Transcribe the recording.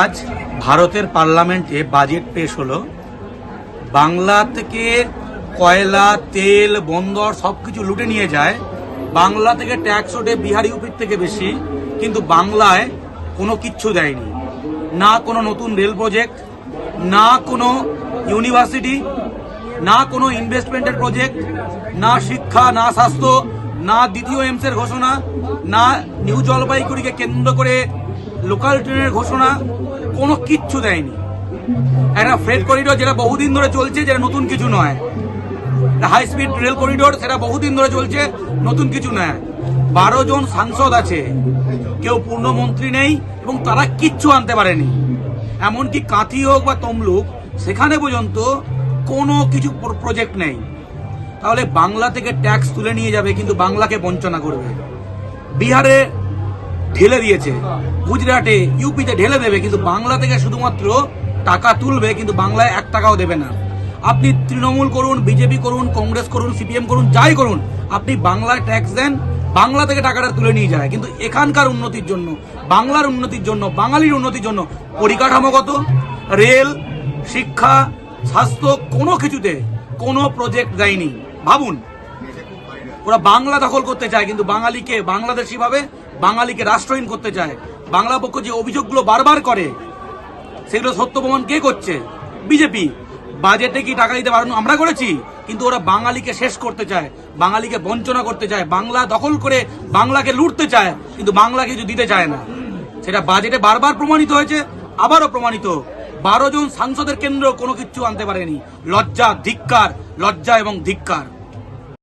আজ ভারতের পার্লামেন্টে বাজেট পেশ হলো, বাংলা থেকে কয়লা, তেল, বন্দর সব কিছু লুটে নিয়ে যায়। বাংলা থেকে ট্যাক্স ওঠে বিহার ইউপির থেকে বেশি, কিন্তু বাংলায় কোনো কিচ্ছু দেয়নি। না কোনো নতুন রেল প্রজেক্ট, না কোনো ইউনিভার্সিটি, না কোনো ইনভেস্টমেন্টের প্রজেক্ট, না শিক্ষা, না স্বাস্থ্য, না দ্বিতীয় এমসের ঘোষণা, না নিউ জলপাইগুড়িকে কেন্দ্র করে লোকাল ট্রেনের ঘোষণা কোনো কিচ্ছু দেয়নি। একটা ফ্রেড করিডোর যেটা বহুদিন ধরে চলছে যেটা নতুন কিছু নয়। হাই স্পিড রেল করিডোর সেটা বহুদিন ধরে চলছে, নতুন কিছু নয়। বারো জন সাংসদ আছে, কেউ পূর্ণমন্ত্রী নেই এবং তারা কিচ্ছু আনতে পারেনি। এমনকি কাঁথি হোক বা তমলুক, সেখানে পর্যন্ত কোনো কিছু প্রজেক্ট নেই। তাহলে বাংলা থেকে ট্যাক্স তুলে নিয়ে যাবে, কিন্তু বাংলাকে বঞ্চনা করবে। বিহারে ঢেলে দিয়েছে। গুজরাটে ইউপিতে ঢেলে দেবে, কিন্তু বাংলা থেকে শুধুমাত্র টাকা তুলবে, কিন্তু বাংলায় এক টাকাও দেবে না। আপনি তৃণমূল করুন, বিজেপি করুন, কংগ্রেস করুন, সিপিএম করুন, যাই করুন, আপনি বাংলায় ট্যাক্স দেন, বাংলা থেকে টাকাটা তুলে নিয়ে যায়। কিন্তু এখানকার উন্নতির জন্য, বাংলার উন্নতির জন্য, বাঙালির উন্নতির জন্য পরিকাঠামোগত রেল, শিক্ষা, স্বাস্থ্য, কোনো কিছুতে কোনো প্রজেক্ট দেয়নি। ভাবুন, ওরা বাংলা দখল করতে চায়, কিন্তু বাঙালিকে বাংলাদেশি ভাবে বাঙালিকে রাষ্ট্রহীন করতে চায়। বাংলা পক্ষ যে অভিযোগগুলো বারবার করে, সেগুলো সত্য প্রমাণ কে করছে? বিজেপি। বাজেটে কি টাকা দিতে পারেন আমরা করেছি, কিন্তু ওরা বাঙালিকে শেষ করতে চায়, বাঙালিকে বঞ্চনা করতে চায়, বাংলা দখল করে বাংলাকে লুটতে চায়, কিন্তু বাংলা কিছু দিতে চায় না। সেটা বাজেটে বারবার প্রমাণিত হয়েছে, আবারও প্রমাণিত। বারো জন সাংসদের কেন্দ্র কোনো কিছু আনতে পারেনি। লজ্জা, ধিক্কার, লজ্জা এবং ধিক্কার।